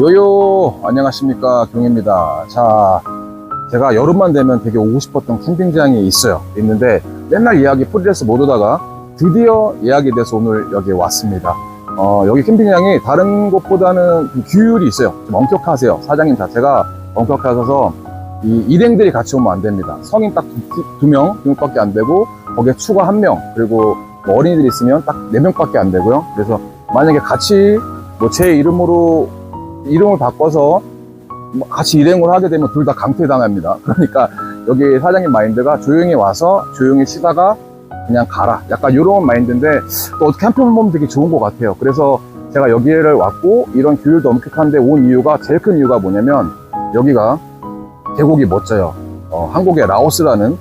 요요. 안녕하십니까. 경입니다. 자 제가 여름만 되면 되게 오고 싶었던 캠핑장이 있어요. 있는데 맨날 예약이 풀이돼서 못 오다가 드디어 예약이 돼서 오늘 여기 왔습니다. 어, 여기 캠핑장이 다른 곳보다는 좀 규율이 있어요. 좀 엄격하세요. 사장님 자체가 엄격하셔서 이 일행들이 같이 오면 안 됩니다. 성인 딱 두 명, 두 명밖에 안 되고 거기에 추가 한명 그리고 뭐 어린이들 있으면 딱 네 명밖에 안 되고요. 그래서 만약에 같이 뭐 제 이름으로 이름을 바꿔서 뭐 같이 일행을 하게 되면 둘 다 강퇴당합니다. 그러니까 여기 사장님 마인드가 조용히 와서 조용히 쉬다가 그냥 가라. 약간 이런 마인드인데 또 어떻게 한편 보면 되게 좋은 것 같아요. 그래서 제가 여기를 왔고 이런 규율도 엄격한데 온 이유가 제일 큰 이유가 뭐냐면 여기가 계곡이 멋져요. 어, 한국에 라오스라는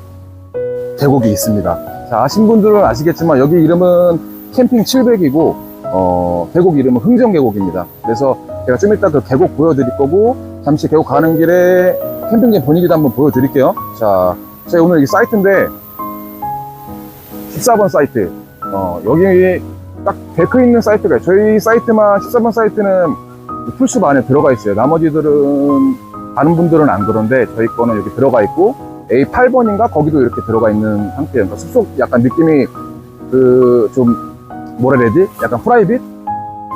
계곡이 있습니다. 자, 아신 분들은 아시겠지만 여기 이름은 캠핑 700이고 어, 계곡 이름은 흥정계곡입니다. 그래서 제가 좀 이따 그 계곡 보여드릴 거고 잠시 계곡 가는 길에 캠핑장 분위기도 한번 보여드릴게요. 자, 제가 오늘 이 사이트인데 14번 사이트. 어, 여기 딱 데크 있는 사이트가. 저희 사이트만 14번 사이트는 풀숲 안에 들어가 있어요. 나머지들은 다른 분들은 안 그런데 저희 거는 여기 들어가 있고 A8번인가 거기도 이렇게 들어가 있는 상태예요. 그러니까 숲속 약간 느낌이 그 좀 뭐라 해야 되지? 약간 프라이빗?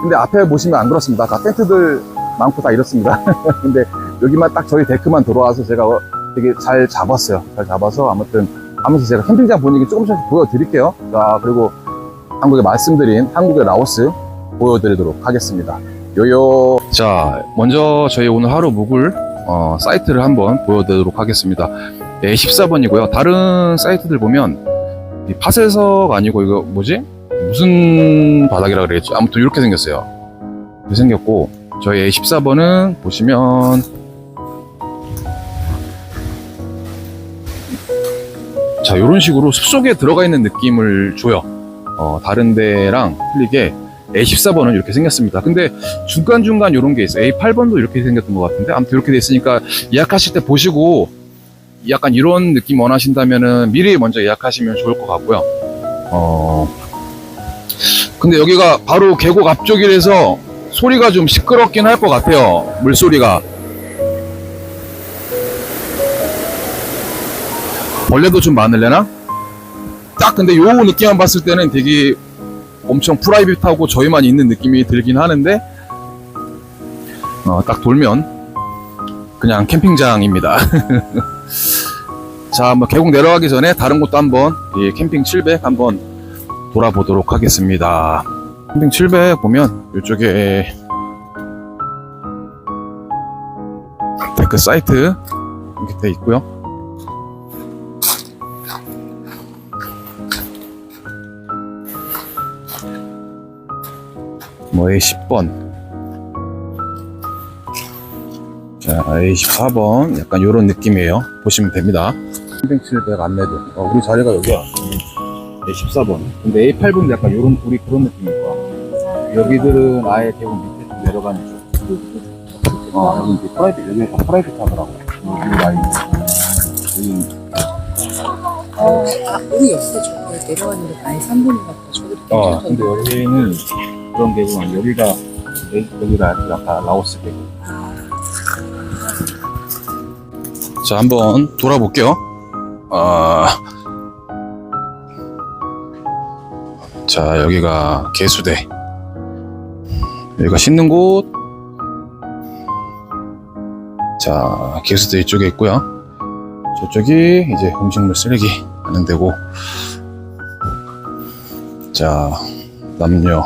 근데 앞에 보시면 안 그렇습니다. 다 텐트들 많고 다 이렇습니다. 근데 여기만 딱 저희 데크만 들어와서 제가 어, 되게 잘 잡았어요. 잘 잡아서 아무튼 하면서 제가 캠핑장 분위기 조금씩 보여드릴게요. 자, 그리고 한국에 말씀드린 한국의 라오스 보여드리도록 하겠습니다. 요요. 자, 먼저 저희 오늘 하루 묵을 어, 사이트를 한번 보여드리도록 하겠습니다. 네, 14번이고요. 다른 사이트들 보면 이 파쇄석 아니고 이거 뭐지? 무슨 바닥이라 그랬지? 아무튼 이렇게 생겼어요. 이렇게 생겼고 저희 14번은 보시면 자 이런 식으로 숲속에 들어가 있는 느낌을 줘요. 어, 다른 데랑 틀리게 A14번은 이렇게 생겼습니다. 근데 중간중간 이런 게 있어요. A8번도 이렇게 생겼던 것 같은데 아무튼 이렇게 돼 있으니까 예약하실 때 보시고 약간 이런 느낌 원하신다면은 미리 먼저 예약하시면 좋을 것 같고요. 어, 근데 여기가 바로 계곡 앞쪽이라서 소리가 좀 시끄럽긴 할 것 같아요. 물소리가. 벌레도 좀 많을래나? 딱 근데 요 느낌만 봤을 때는 되게 엄청 프라이빗하고 저희만 있는 느낌이 들긴 하는데 어, 딱 돌면 그냥 캠핑장입니다. 자, 한번 계곡 내려가기 전에 다른 곳도 한번 이 캠핑 700 한번 돌아보도록 하겠습니다. 캠핑 700 보면 이쪽에 데크 사이트 이렇게 돼 있고요. 뭐 A10번. 자 A14번 약간 이런 느낌이에요. 보시면 됩니다. 300, 안내도. 어, 우리 자리가 여기야 A14번 근데 A8번도 약간 이런 우리 그런 느낌일 거야 여기들은 아예 계곡 밑에 좀 내려가는 쪽 어, 여기 이제 프라이빗 여기 다 프라이빗 하더라고 이 라인 여기 어, 모르겠어. 저거 내려가는데 아예 3분인가 보다. 저기도 어. 근데 여기는 그런 아니고 여기가 여기가 약간 라오스 계곡 자, 한번 돌아볼게요. 아, 자, 여기가 개수대. 여기가 씻는 곳. 자, 개수대 이쪽에 있고요. 저쪽이 이제 음식물 쓰레기 하는 데고. 자, 남녀.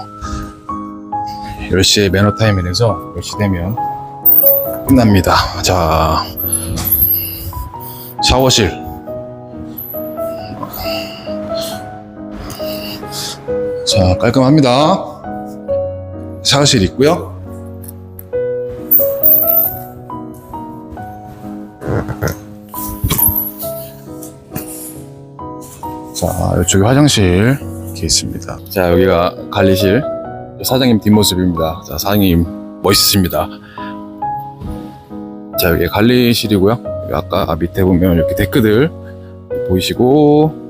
10시에 매너 타임이라서 10시 되면 끝납니다. 자, 샤워실. 자, 깔끔합니다. 샤워실 있고요. 자, 이쪽에 화장실 이렇게 있습니다. 자, 여기가 관리실. 사장님 뒷모습입니다. 자, 사장님 멋있으십니다. 자, 여기 관리실이고요. 아까 밑에 보면 이렇게 데크들 보이시고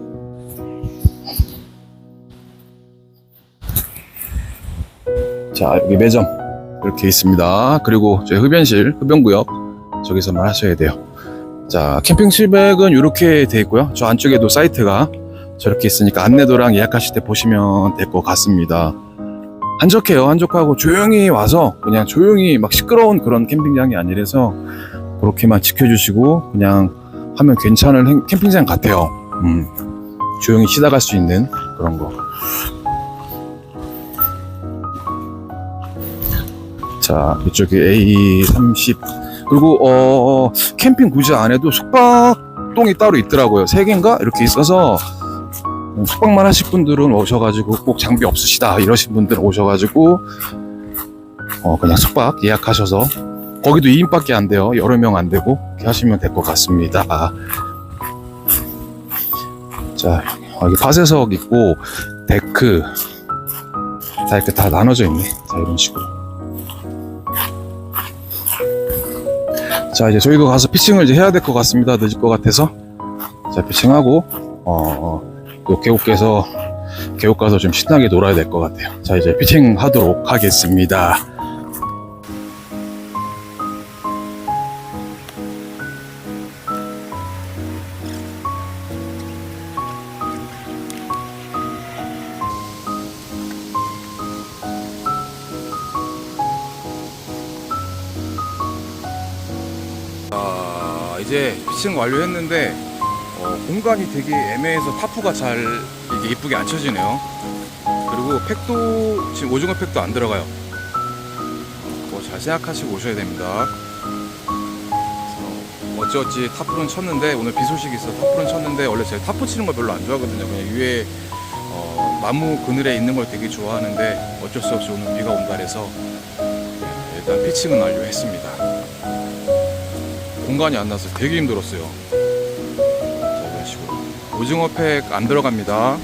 자, 여기 매점 이렇게 있습니다. 그리고 저희 흡연실, 흡연구역 저기서만 하셔야 돼요. 자, 캠핑 700은 이렇게 돼 있고요. 저 안쪽에도 사이트가 저렇게 있으니까 안내도랑 예약하실 때 보시면 될 것 같습니다. 한적해요. 한적하고 조용히 와서 그냥 조용히 막 시끄러운 그런 캠핑장이 아니라서 그렇게만 지켜주시고 그냥 하면 괜찮은 행- 캠핑장 같아요. 음, 조용히 쉬다 갈 수 있는 그런 거. 자, 이쪽에 A30. 그리고, 어, 캠핑 구지 안에도 숙박동이 따로 있더라고요. 세 개인가? 이렇게 있어서, 음, 숙박만 하실 분들은 오셔가지고 꼭 장비 없으시다. 이러신 분들은 오셔가지고, 어, 그냥 숙박 예약하셔서, 거기도 2인밖에 안 돼요. 여러 명 안 되고, 이렇게 하시면 될 것 같습니다. 자, 여기 파쇄석 있고, 데크, 다 이렇게 다 나눠져 있네. 자, 이런 식으로. 자, 이제 저희도 가서 피칭을 이제 해야 될 것 같습니다. 늦을 것 같아서. 자, 피칭하고, 어, 또 계곡에서, 계곡 가서 좀 신나게 놀아야 될 것 같아요. 자, 이제 피칭 하도록 하겠습니다. 이제 피칭 완료했는데 어, 공간이 되게 애매해서 타프가 잘 이게 이쁘게 안 쳐지네요. 그리고 팩도 지금 오징어 팩도 안 들어가요. 뭐잘 생각하시고 오셔야 됩니다. 어찌어찌 타프는 쳤는데 오늘 비 소식이 있어 타프는 쳤는데 원래 제가 타프 치는 걸 별로 안 좋아하거든요. 그냥 위에 어, 나무 그늘에 있는 걸 되게 좋아하는데 어쩔 수 없이 오늘 비가 온다 그래서 네, 일단 피칭은 완료했습니다. 공간이 안 나서 되게 힘들었어요. 자, 이런 식으로. 오징어 팩 안 들어갑니다.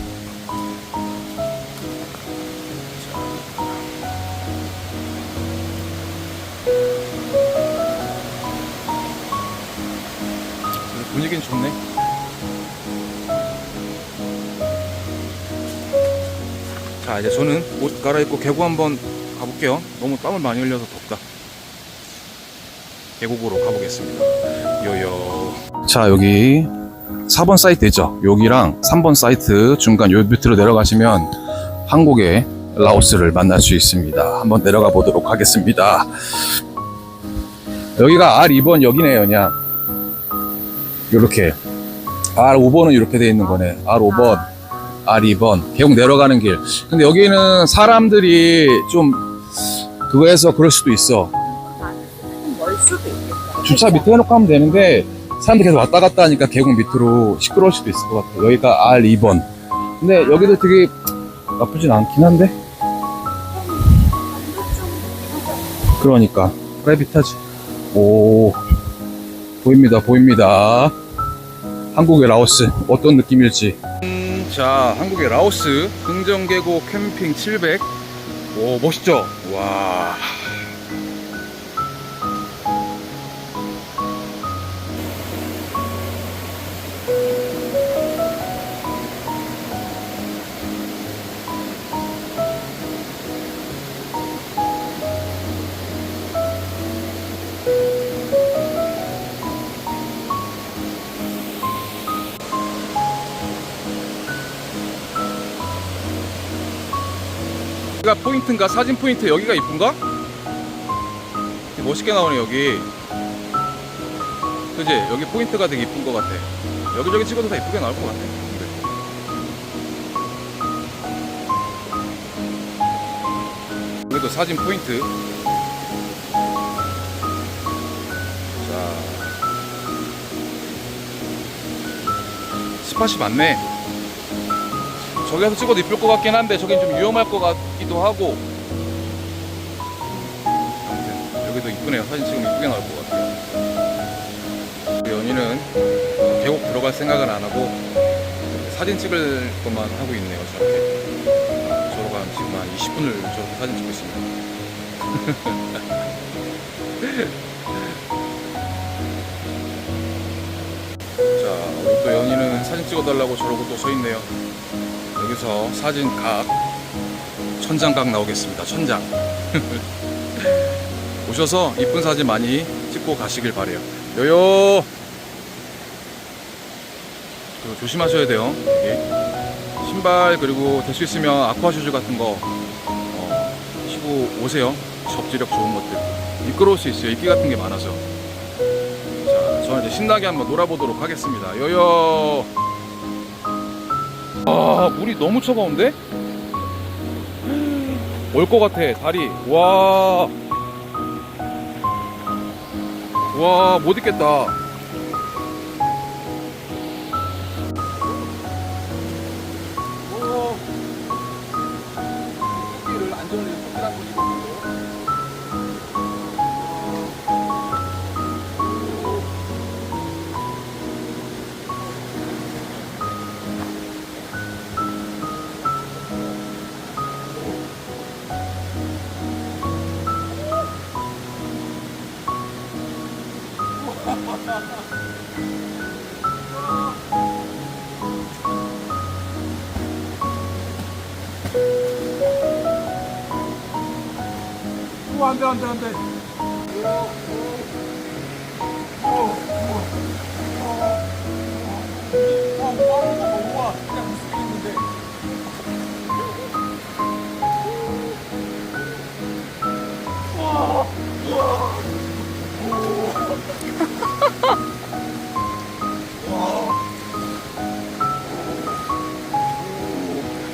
자, 분위기는 좋네. 자, 이제 저는 옷 갈아입고 계곡 한번 가볼게요. 너무 땀을 많이 흘려서 덥다. 계곡으로 가보겠습니다. 요요. 자, 여기 4번 사이트 있죠? 여기랑 3번 사이트 중간 요 밑으로 내려가시면 한국의 라오스를 만날 수 있습니다. 한번 내려가 보도록 하겠습니다. 여기가 R2번 여기네요, 그냥. 요렇게. R5번은 이렇게 돼 있는 거네. R5번, R2번. 계속 내려가는 길. 근데 여기는 사람들이 좀 그거에서 그럴 수도 있어. 주차 밑에 해놓고 하면 되는데 사람들이 계속 왔다 갔다 하니까 계곡 밑으로 시끄러울 수도 있을 것 같아요. 여기가 R2번. 근데 여기도 되게 나쁘진 않긴 한데. 그러니까 프라이빗하지. 오 보입니다, 보입니다. 한국의 라오스 어떤 느낌일지. 음, 자, 한국의 라오스 흥정계곡 캠핑 700. 오 멋있죠? 와. 여기가 포인트인가? 사진 포인트 여기가 이쁜가? 멋있게 나오네 여기 그지? 여기 포인트가 되게 이쁜 것 같아 여기저기 찍어도 다 이쁘게 나올 것 같아. 여기도 사진 포인트 자 스팟이 많네 저기 가서 찍어도 이쁠 것 같긴 한데 저긴 좀 위험할 것 같기도 하고. 아무튼 여기도 이쁘네요. 사진 찍으면 이쁘게 나올 것 같아요. 연희는 계곡 들어갈 생각은 안 하고 사진 찍을 것만 하고 있네요 저렇게. 저러고 한 지금 한 20분을 저렇게 사진 찍고 있습니다. 자 우리 또 연희는 사진 찍어달라고 저러고 또 서 있네요 여기서 사진 각 천장각 나오겠습니다 천장 오셔서 이쁜 사진 많이 찍고 가시길 바래요. 요요. 그리고 조심하셔야 돼요. 여기. 신발 그리고 될 수 있으면 아쿠아 슈즈 같은 거 어, 신고 오세요. 접지력 좋은 것들. 미끄러울 수 있어요. 이끼 같은 게 많아서. 자, 저는 이제 신나게 한번 놀아보도록 하겠습니다. 요요. 아, 물이 너무 차가운데? 올 것 같아, 다리. 와. 와, 못 있겠다. 안 돼, 안 돼, 안 돼.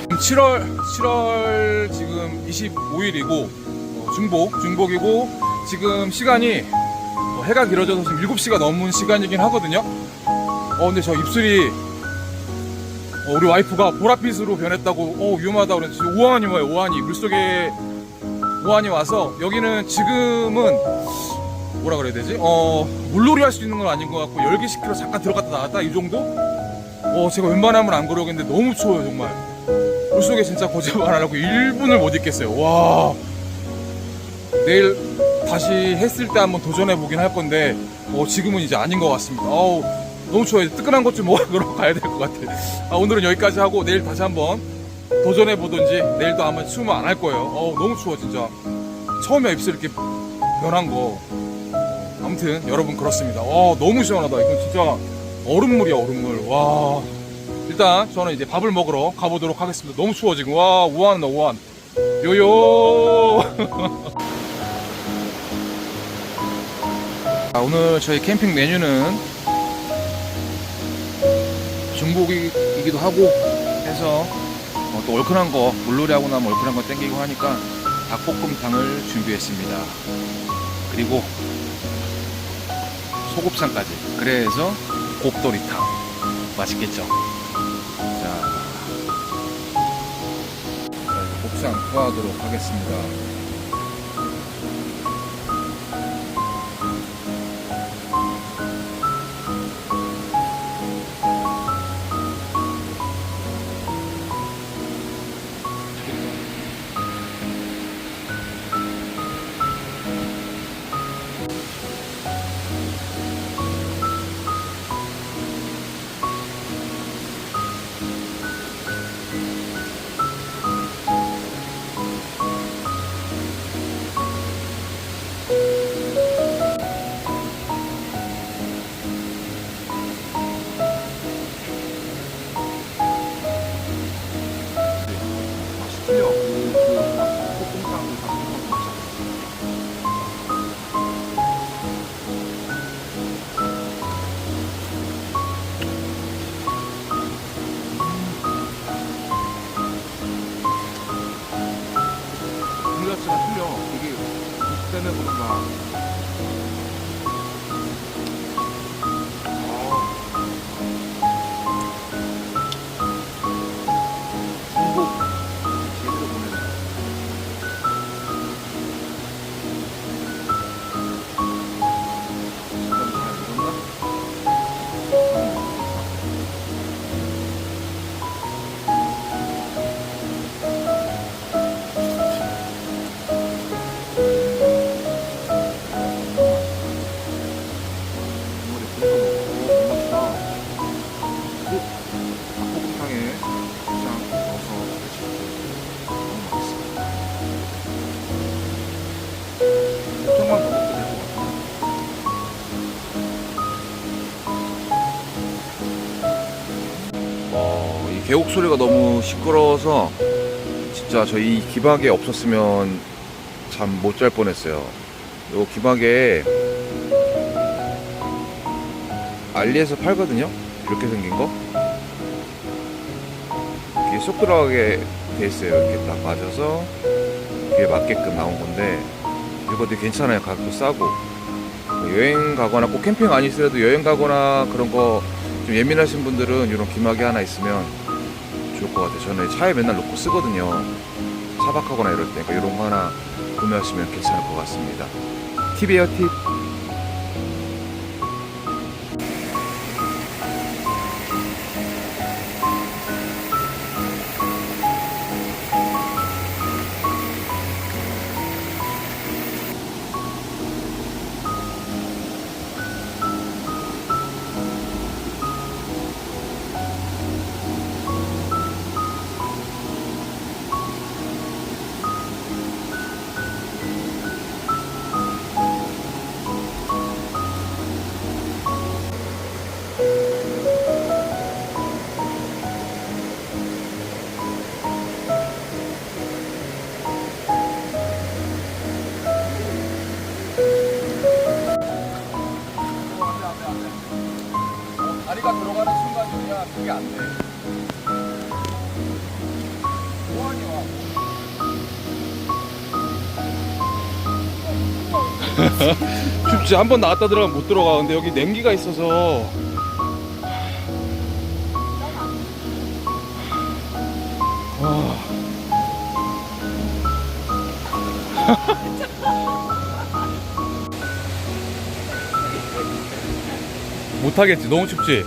지금 7월 7월 지금 25일이고 중복 중복이고 지금 시간이 어, 해가 길어져서 지금 7시가 넘은 시간이긴 하거든요. 어 근데 저 입술이 어, 우리 와이프가 보랏빛으로 변했다고 어 위험하다고 그랬지 오한이 와요 오한이. 물속에 오한이 와서 여기는 지금은 뭐라 그래야 되지? 어 물놀이 할 수 있는 건 아닌 것 같고 열기 10km 잠깐 들어갔다 나왔다 이 정도? 어 제가 웬만하면 안 그러겠는데 너무 추워요 정말. 물속에 진짜 거짓말 안 하고 1분을 못 있겠어요. 와 내일 다시 했을 때 한번 도전해 보긴 할 건데 어, 지금은 이제 아닌 것 같습니다. 어우, 너무 추워요. 뜨끈한 것 좀 먹으러 가야 될 것 같아. 아, 오늘은 여기까지 하고 내일 다시 한번 도전해 보든지 내일도 아마 추우면 안 할 거예요. 어우, 너무 추워 진짜. 처음에 입술 이렇게 변한 거. 아무튼 여러분 그렇습니다. 와 너무 시원하다. 이건 진짜 얼음물이야 얼음물. 와 일단 저는 이제 밥을 먹으러 가보도록 하겠습니다. 너무 추워 지금. 와 우한다 우한. 요요. 아, 오늘 저희 캠핑 메뉴는 중복이기도 하고 해서 어, 또 얼큰한 거 물놀이 하고 나면 얼큰한 거 땡기고 하니까 닭볶음탕을 준비했습니다. 그리고 소곱창까지. 그래서 곱돌이탕 맛있겠죠. 자, 자, 곱창 투하하도록 하겠습니다. 계곡 소리가 너무 시끄러워서 진짜 저희 기박에 없었으면 잠 못 잘 뻔했어요. 요 기박에 알리에서 팔거든요. 이렇게 생긴 거. 이게 쏙 들어가게 돼 있어요. 이렇게 딱 맞아서 이게 맞게끔 나온 건데 되게 괜찮아요. 가격도 싸고 뭐 여행 가거나 꼭 캠핑 아니더라도 여행 가거나 그런 거 좀 예민하신 분들은 이런 기막이 하나 있으면 좋을 것 같아요. 저는 차에 맨날 놓고 쓰거든요. 차박하거나 이럴 때 그러니까 이런 거 하나 구매하시면 괜찮을 것 같습니다. 팁이에요, 팁. 춥지. 한 번 나왔다 들어가면 못 들어가. 근데 여기 냉기가 있어서. 와. 못하겠지. 너무 춥지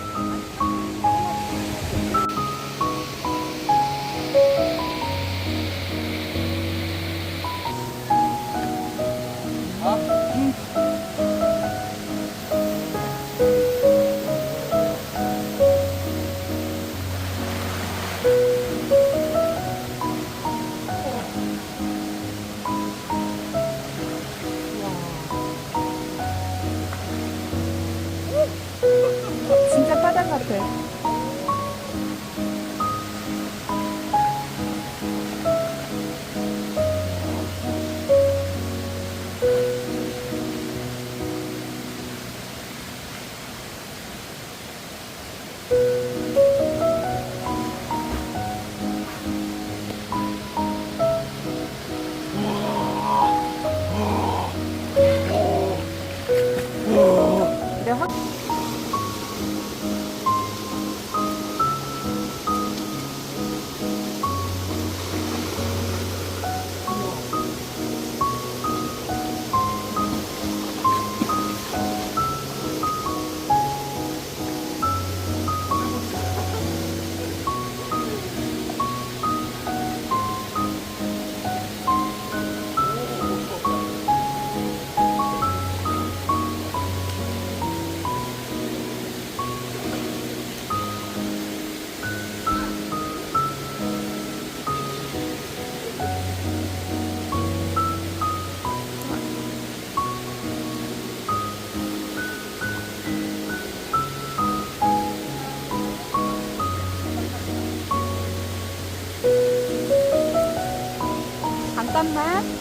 잠깐만.